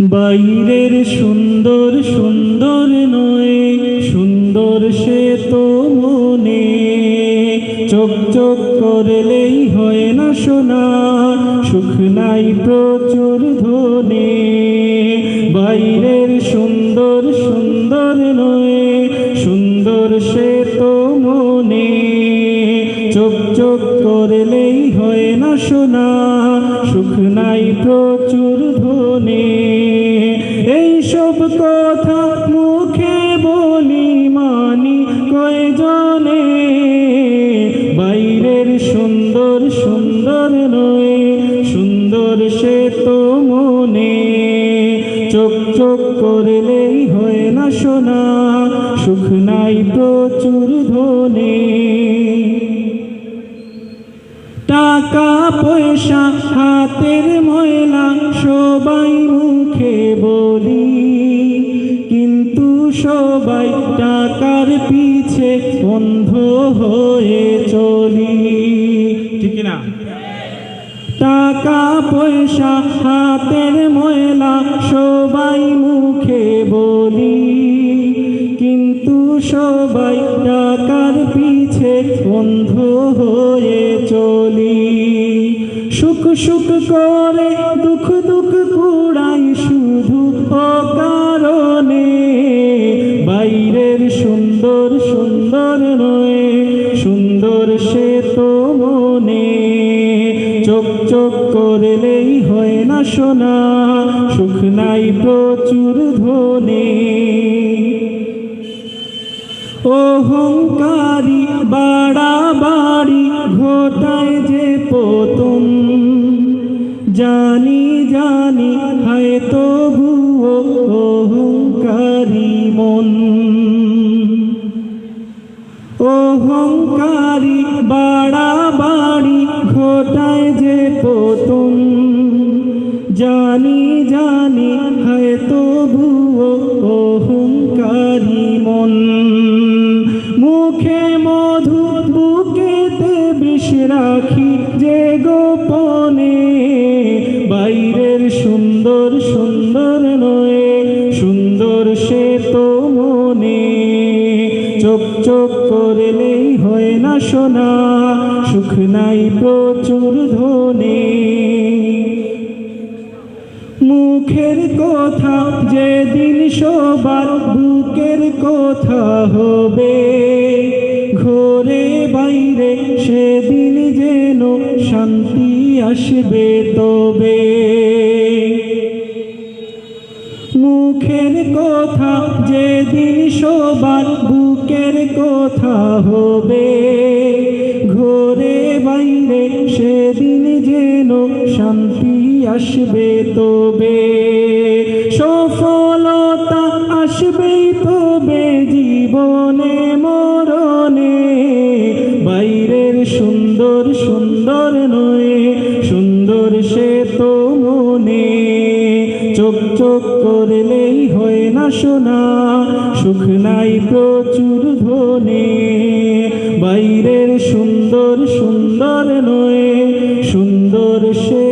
বাইরের সুন্দর সুন্দর নয়, সুন্দর সে তো মনে। চোখ চোখ করলেই হয় না শোনা সুখ নাই প্রচুর ধনে। বাইরের সুন্দর সুন্দর নয়, সুন্দর সে তো মনে। চোখ চোখ করলেই হয় না শোনা সুখ নাই প্রচুর ধনে। কথা মুখে বলি মানি কয়জনে? বাইরের সুন্দর সুন্দর নয়, সুন্দর সে তো মনে। চোখ চোখ করলেই হয় না শোনা সুখ নাই প্রচুর ধনে। টাকা, পয়সা, হাতের টাকার পিছে অন্ধ হয়ে চলি। ঠিক না? টাকা পয়সা হাতের ময়লা সবাই মুখে বলি। কিন্তু সবাই টাকার পিছে অন্ধ হয়ে চলি। সুখ সুখ করে দুঃখ চোখ চোখ করলেই হয় না শোনা, সুখ নাই প্রচুর ধনে অহংকারী বাড়াবাড়ি ঘটায় যে পতন, জানি জানি হয় তবুও চোখ করলেই হয় না শোনা, সুখ নাই প্রচুর ধনে মুখের কথা যেদিন সবার বুকের কথা হবে। কথা হবে। ঘরে বাইরে সেদিন যেন শান্তি আসবে তবে। সফলতা আসবে তবে জীবনে, মরণে। বাইরের সুন্দর সুন্দর নয়, সুন্দর সে তো মনে। চোখ চোখ করলেই হয় না শোনা। সুখ নাই প্রচুর ধনে। বাইরের সুন্দর সুন্দর নয় সুন্দর সে